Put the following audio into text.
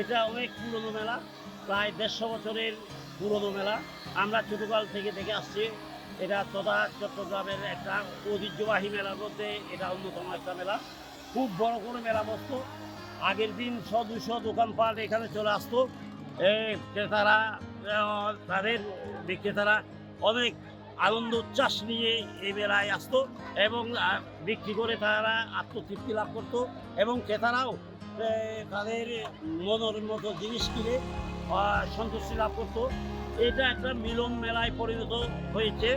এটা অনেক পুরনো মেলা, প্রায় দেড়শো বছরের পুরনো মেলা। আমরা ছোটকাল থেকে দেখে আসছি, এটা তথা চট্টগ্রামের একটা ঐতিহ্যবাহী মেলার মধ্যে এটা অন্যতম একটা মেলা। খুব বড় করে মেলা বসতো আগের দিন শ দুশো দোকানপাট এখানে চলে আসতো। ক্রেতারা তাদের বিক্রেতারা অনেক আনন্দ, উচ্ছ্বাস নিয়ে এই মেলায় আসতো এবং বিক্রি করে তারা আত্মতৃপ্তি লাভ করতো এবং ক্রেতারাও তাদের মনের মতো জিনিস কিনে সন্তুষ্টি লাভ করতো। এটা একটা মিলন মেলায় পরিণত হয়েছে।